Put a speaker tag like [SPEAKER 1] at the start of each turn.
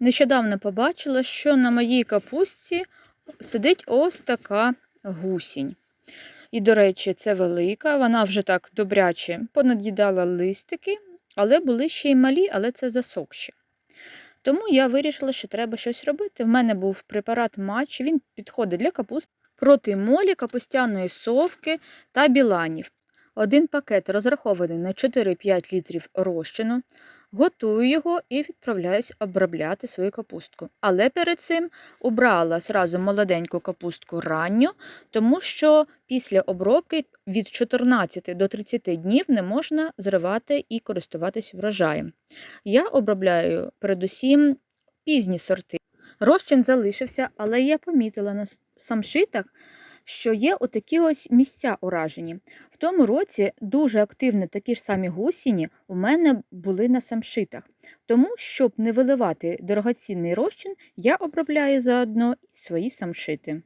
[SPEAKER 1] Нещодавно побачила, що на моїй капустці сидить ось така гусінь. І, до речі, це велика, вона вже так добряче понад'їдала листики, але були ще й малі, але це засохші. Тому я вирішила, що треба щось робити. В мене був препарат матч, він підходить для капусти проти молі, капустяної совки та біланів. Один пакет розрахований на 4-5 літрів розчину. Готую його і відправляюсь обробляти свою капустку. Але перед цим обрала сразу молоденьку капустку ранню, тому що після обробки від 14 до 30 днів не можна зривати і користуватись врожаєм. Я обробляю передусім пізні сорти. Розчин залишився, але я помітила на самшитах, що є отакі ось місця уражені. В тому році дуже активно такі ж самі гусіні у мене були на самшитах. Тому, щоб не виливати дорогоцінний розчин, я обробляю заодно і свої самшити.